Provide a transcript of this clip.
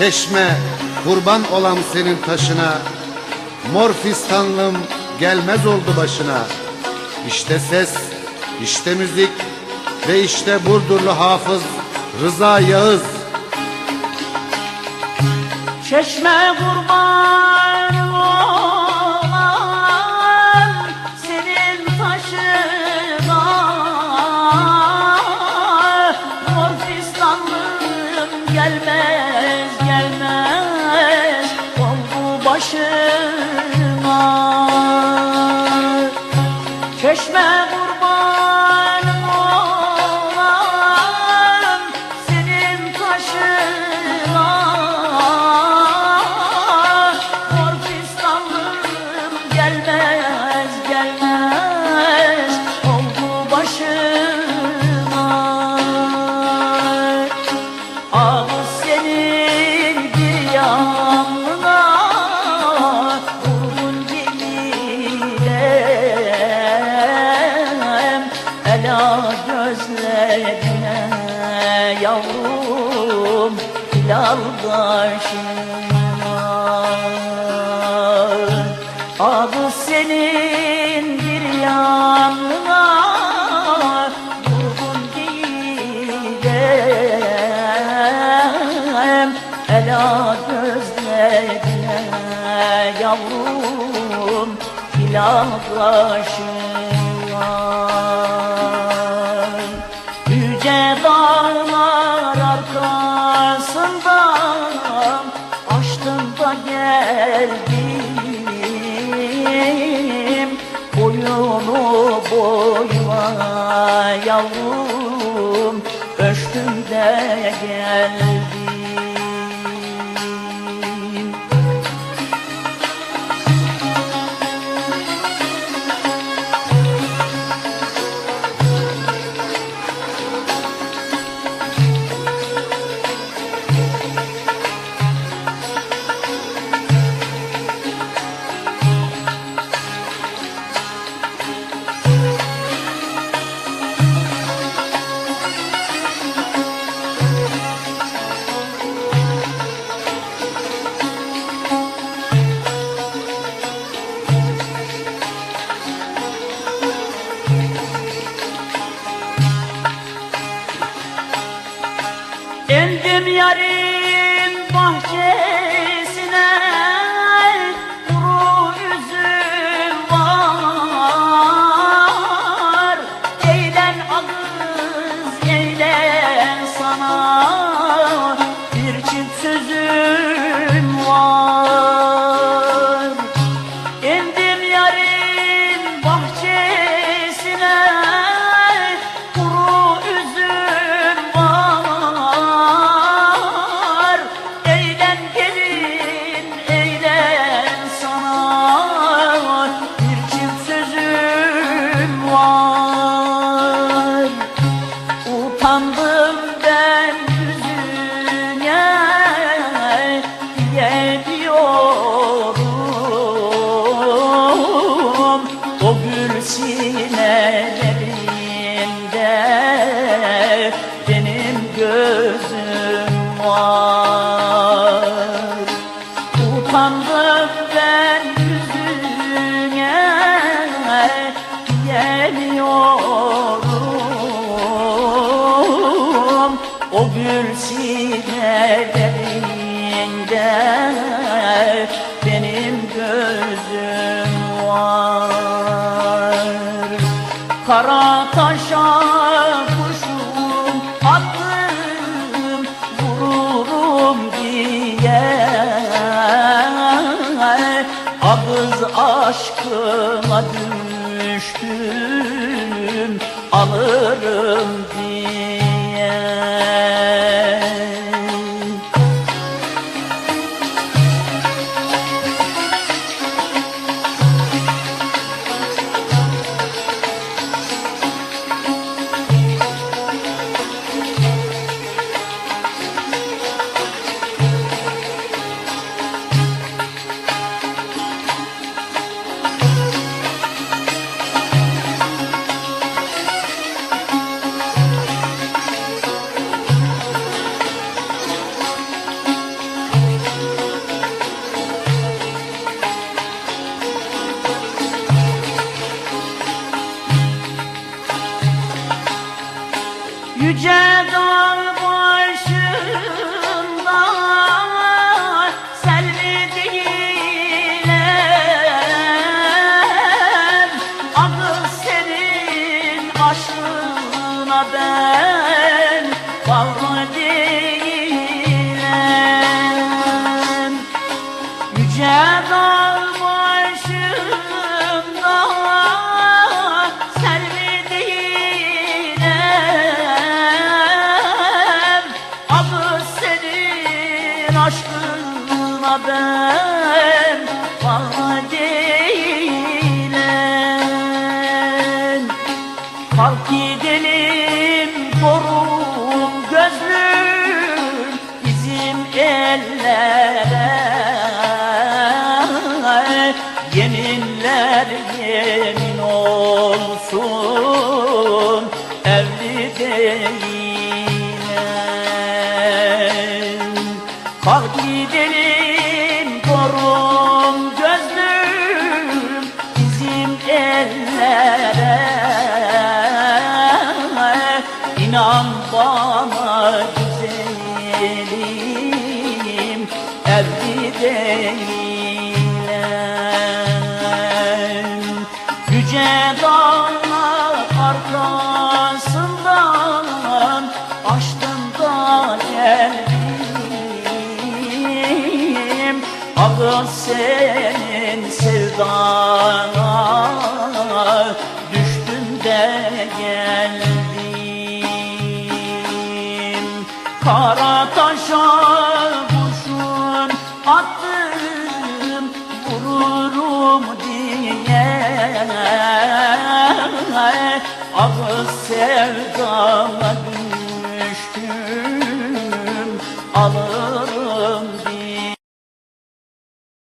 Çeşme kurban olam senin taşına. Mor fistanlım gelmez oldu başına. İşte ses, işte müzik ve işte Burdurlu hafız Rıza Yağız. Çeşme kurban olan senin taşına. Mor fistanlığım gelmez gözlerine yavrum Hilal karşıma Ağız senin bir yanına Vurgun gidem Ela gözlerine yavrum Hilal kaşıma boyuma yavrum Ölçtüm de Endim yarın bahçesine diyemiyorum O gül sinelerinde benim gözüm var. Kara taşa kuşum attım vururum diye Ağız aşkına düştüm alırım diye torun gözlüm bizim ellere. Yeminler yemin olsun evli değilim. Kalk gidelim Yüce dağlar arkasından da geldim. Adı senin sevdana düştüm de geldim. Kara taşa kurşun attım vururum diye Ağız sevdama